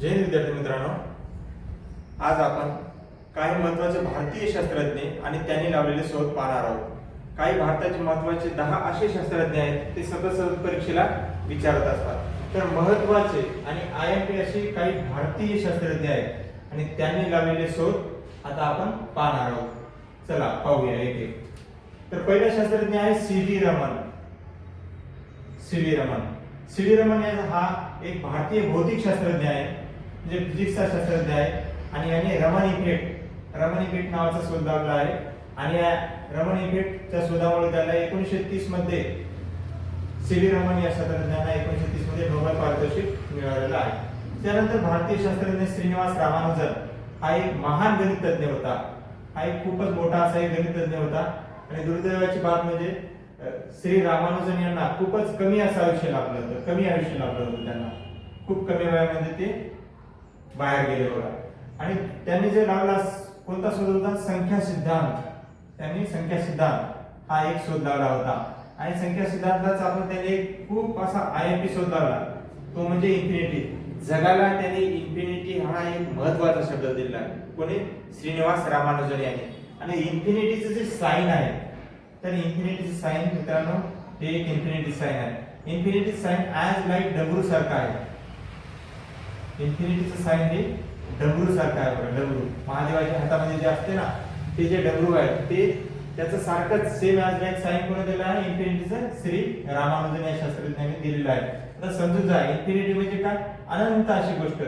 जय विद्यार्थी मित्रांनो. आज आपण काही महत्त्वाचे भारतीय शास्त्रज्ञ आणि त्यांनी लावलेले शोध पाहणार आहोत. काही भारताचे महत्त्वाचे दहा असे शास्त्रज्ञ आहेत ते सतत सतत परीक्षेला विचारत असतात. तर महत्त्वाचे आणि आय एम पी असे काही भारतीय शास्त्रज्ञ आहेत आणि त्यांनी लावलेले शोध आता आपण पाहणार आहोत. चला पाहूया एक एक. तर पहिला शास्त्रज्ञ आहे C V Raman. C V Raman. C V Raman हा एक भारतीय भौतिक शास्त्रज्ञ आहे. म्हणजे फिजिक्सचा शास्त्रज्ञ आहे. आणि याने रमण इफेक्ट रमण इफेक्ट नावाचा शोध लावला आहे. आणि या रमण इफेक्टच्या शोधामुळे त्याला एकोणीसशे तीसमध्ये सी व्ही रमण या शास्त्रज्ञांना एकोणीसशे तीसमध्ये नोबेल पारितोषिक मिळालेलं आहे. त्यानंतर भारतीय शास्त्रज्ञ श्रीनिवास रामानुजन हा एक महान गणितज्ञ होता. हा एक खूपच मोठा असा एक गणितज्ञ होता. आणि दुर्दैवाची बाब म्हणजे श्री रामानुजन यांना खूपच कमी असं आयुष्य लाभलं होतं कमी आयुष्य लाभलं होतं त्यांना. खूप कमी वयामध्ये ते बाहेर गेले बघा. आणि त्यांनी जे लावला कोणता शोध होता? संख्या सिद्धांत. त्यांनी संख्या सिद्धांत. हा एक शोध लावला होता. आणि संख्या सिद्धांताचा आपण त्याने एक खूप असा आय एम पी शोध लावला. तो म्हणजे इन्फिनिटी जगाला त्याने इन्फिनिटी हा एक महत्त्वाचा शब्द दिला. कोणी? श्रीनिवास रामानुजन यांनी. आणि इन्फिनिटीचं जे साईन आहे तर इन्फिनिटीचं साईन मित्रांनो हे एक इन्फिनिटी साईन आहे. इन्फिनिटी साईन ॲज लाईक डबरू सारखा आहे. इन्फिनिटीचं साईन हे डबरू सारखं आहे बघा डबरू. महादेवाच्या हातामध्ये जे असते ना ते जे डबरू आहे ते त्याचं सारखंच सेम ॲज लाईक साईन कोण दिलं आहे? इन्फिनिटीचं श्री रामानुजन या शास्त्रज्ञांनी दिलेलं आहे. आता समजून जा इन्फिनिटी म्हणजे काय? अनंत अशी गोष्ट.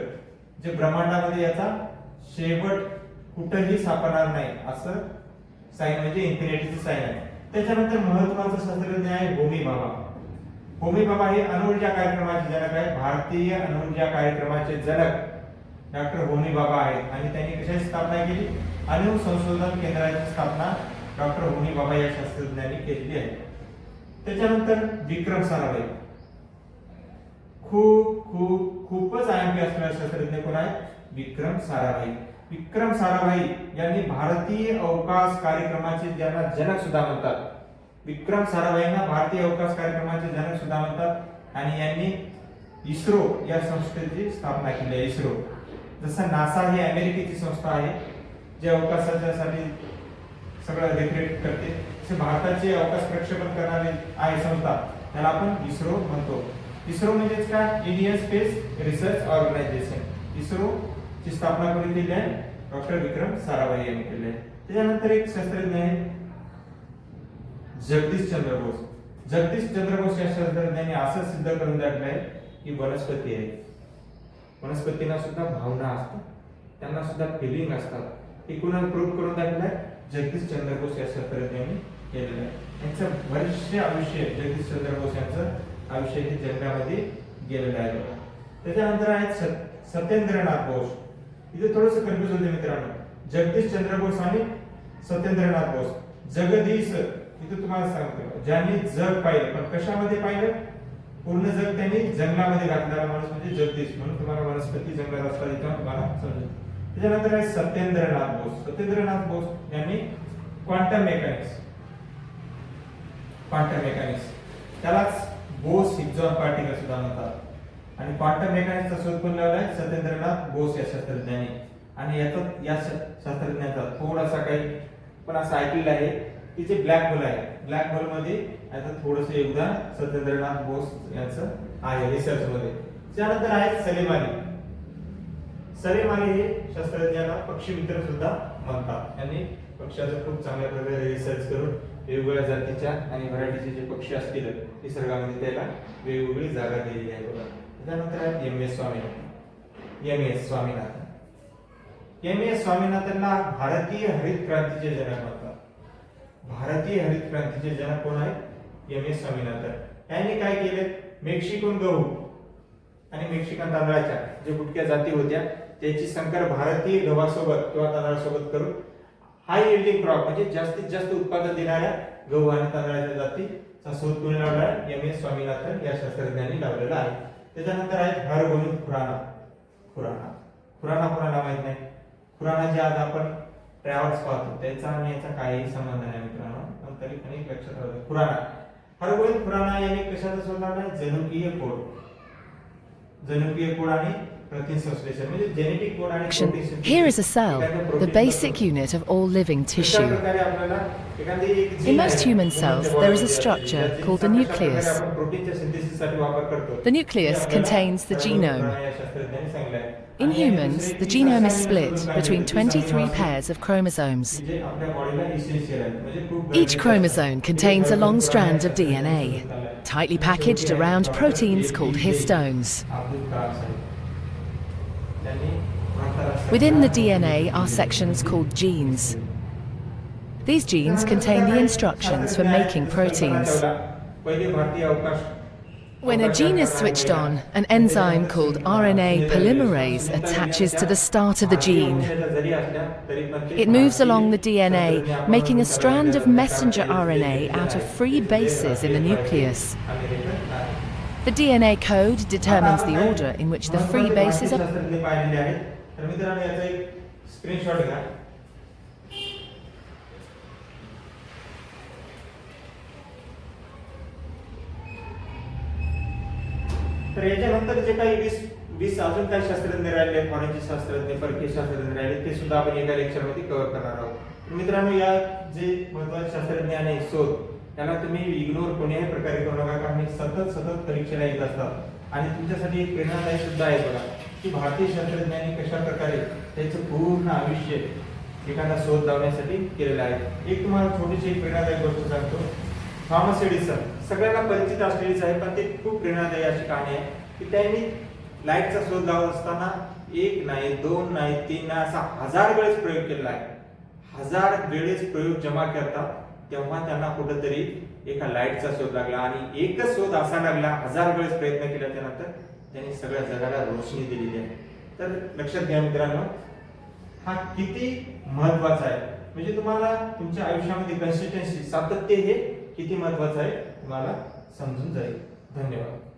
जे ब्रह्मांडामध्ये याचा शेवट कुठंही सापडणार नाही असं साईन म्हणजे इन्फिनिटीचं साईन आहे. त्याच्यानंतर महत्वाचं शास्त्रज्ञ आहे भूमी बाबा. होमी बाबा हे अणुऊर्जा कार्यक्रमाचे जनक आहेत. भारतीय अणुऊर्जा कार्यक्रमाचे जनक डॉक्टर होमी बाबा आहेत. आणि त्यांनी कशाची स्थापना केली? अणु संशोधन केंद्राची स्थापना डॉक्टर होमी बाबा या शास्त्रज्ञांनी केलेली आहे. त्याच्यानंतर विक्रम साराभाई खूप खूप खूपच आयएमपी असणारे शास्त्रज्ञ कोण आहेत? विक्रम साराभाई विक्रम साराभाई यांनी भारतीय अवकाश कार्यक्रमाचे ज्यांना जनक सुद्धा म्हणतात विक्रम साराभाईंना भारतीय अवकाश कार्यक्रमाचे जनक सुद्धा म्हणतात. आणि यांनी इस्रो या संस्थेची स्थापना केली आहे इस्रो. जसं नासा ही अमेरिकेची संस्था आहे जे अवकाशाच्यासाठी सगळं देखरेख करते. तसे भारताचे अवकाश प्रक्षेपण करणारी आहे संस्था. त्याला आपण इस्रो म्हणतो. इस्रो म्हणजेच काय? Indian space research organisation. ISRO ची स्थापना कोणी केली आहे? डॉक्टर विक्रम साराभाई यांनी केली आहे. त्याच्यानंतर एक शास्त्रज्ञ आहे जगदीश चंद्र बोस. जगदीश चंद्र बोस या शास्त्रज्ञांनी असं सिद्ध करून दाखलंय की वनस्पती आहे. वनस्पतींना सुद्धा भावना असतात. त्यांना सुद्धा फिलिंग असतात. हे कुणाला प्रूव्ह करून दाखलंय जगदीश चंद्र बोस या शास्त्रज्ञांनी केलेलं आहे. यांचं बरेचसे आयुष्य जगदीश चंद्र बोस यांचं आयुष्य हे जंगलामध्ये गेलेलं आहे त्याच्यानंतर आहेत सत- सत्येंद्रनाथ बोस. इथे थोडस कन्फ्युज होते मित्रांनो. जगदीश चंद्र बोस आणि सत्येंद्रनाथ बोस. जगदीश इथे तुम्हाला सांगतो ज्यांनी जग पाहिलं पण कशामध्ये पाहिलं? पूर्ण जग त्यांनी जंगलामध्ये घातलेला माणूस म्हणजे जगदीश म्हणून तुम्हाला वनस्पती जंगलात असतात इथं तुम्हाला समजेल? त्याच्यानंतर आहे सत्येंद्रनाथ बोस. सत्येंद्रनाथ बोस यांनी क्वांटम मेकॅनिक्स क्वांटम मेकॅनिक्स त्यालाच बोस हिग्जॉन पार्टिकल सुद्धा म्हणतात. आणि क्वांटम मेकॅनिक्सचा शोध कोण लावलाय सत्येंद्रनाथ बोस या शास्त्रज्ञाने. आणि याचा या शास्त्रज्ञाचा थोडासा काही पण असं ऐकलेलं आहे. तिचे ब्लॅक होल आहे. ब्लॅक होलमध्ये याचं थोडस योगदान सत्येंद्रनाथ बोस यांचं आहे रिसर्च मध्ये त्यानंतर आहे सलेमानी. सलेमानी हे शास्त्रज्ञांना पक्षी मित्र सुद्धा म्हणतात. यांनी पक्ष्याचं खूप चांगल्या प्रकारे रिसर्च करून वेगवेगळ्या जातीच्या आणि व्हरायटीचे जे पक्षी असतील निसर्गामध्ये त्याला वेगवेगळी जागा दिलेली आहे बघा. त्यानंतर आहेत M S Swami. M S Swaminathan. M S स्वामीनाथनला भारतीय हरित क्रांतीचे जनक म्हणतात. भारतीय हरित क्रांतीचे जनक कोण आहेत एम एस स्वामीनाथन. यांनी काय केले? मेक्सिकन गहू आणि मेक्सिकन तांदळाच्या जे कुटक्या जाती होत्या त्याची संकर भारतीय गव्हासोबत किंवा तांदळासोबत करून हाय यील्डिंग क्रॉप म्हणजे जास्तीत जास्त उत्पादन देणाऱ्या गहू आणि तांदळाच्या जातीचा शोध कोणी लावला एम एस स्वामीनाथन या शास्त्रज्ञांनी लावलेला आहे. त्याच्यानंतर आहेत हरगोविंद खुराना. खुराना. खुराना कोणाला माहीत नाही? खुराना जे आज आपण ट्रॅव्हल्स पाहतो. त्याचा आणि याचा काही संबंध नाही मित्रांनो. पण तरी पण एक लक्षात राहतो खुराणा हरगोविंद खुराणा याने कशाचा शोध जनुकीय कोड जनुकीय कोड आणि Here is a cell, the basic unit of all living tissue. In most human cells, there is a structure called the nucleus. The nucleus contains the genome. In humans, the genome is split between 23 pairs of chromosomes. Each chromosome contains a long strand of DNA, tightly packaged around proteins called histones. Within the DNA are sections called genes. These genes contain the instructions for making proteins. When a gene is switched on, an enzyme called RNA polymerase attaches to the start of the gene. It moves along the DNA, making a strand of messenger RNA out of free bases in the nucleus. The DNA code determines the order in which the free bases are. तर मित्रांनो याचा एक screenshot घ्या. तर याच्यानंतर जे काही वीस वीस अजून काही शास्त्रज्ञ राहिले फॉरेनचे शास्त्रज्ञ परकीय शास्त्रज्ञ राहिले ते सुद्धा आपण एका लेक्चरमध्ये कव्हर करणार आहोत. मित्रांनो या जे महत्त्वाचे शास्त्रज्ञ आणि शोध त्याला तुम्ही इग्नोर कोणत्याही प्रकारे करू नका कारण सतत सतत परीक्षेला येत असतात. आणि तुमच्यासाठी एक प्रेरणादायी सुद्धा आहे बघा. की भारतीय शास्त्रज्ञांनी कशा प्रकारे त्याचं पूर्ण आयुष्य एखादा शोध लावण्यासाठी केलेलं आहे. एक तुम्हाला छोटीशी एक प्रेरणादायी गोष्ट सांगतो. थॉमस एडिसन सगळ्यांना परिचित असलेलीच आहे पण ते खूप प्रेरणादायी अशी कहाणी आहे की त्यांनी लाईटचा शोध लावत असताना एक नाही दोन नाही तीन नाही असा हजार वेळेस प्रयोग केलेला आहे. हजार वेळेस प्रयोग जमा करतात तेव्हा त्यांना कुठंतरी एका लाईटचा शोध लागला आणि एकच शोध असा लागला हजार वेळेस प्रयत्न केला त्यानंतर त्यांनी सगळ्या जगाला रोशनी दिलेली आहे. तर लक्षात घ्या मित्रांनो हा किती महत्त्वाचा आहे. म्हणजे तुम्हाला तुमच्या आयुष्यामध्ये कन्सिस्टन्सी सातत्य हे किती महत्वाचं आहे तुम्हाला समजून जाईल. धन्यवाद.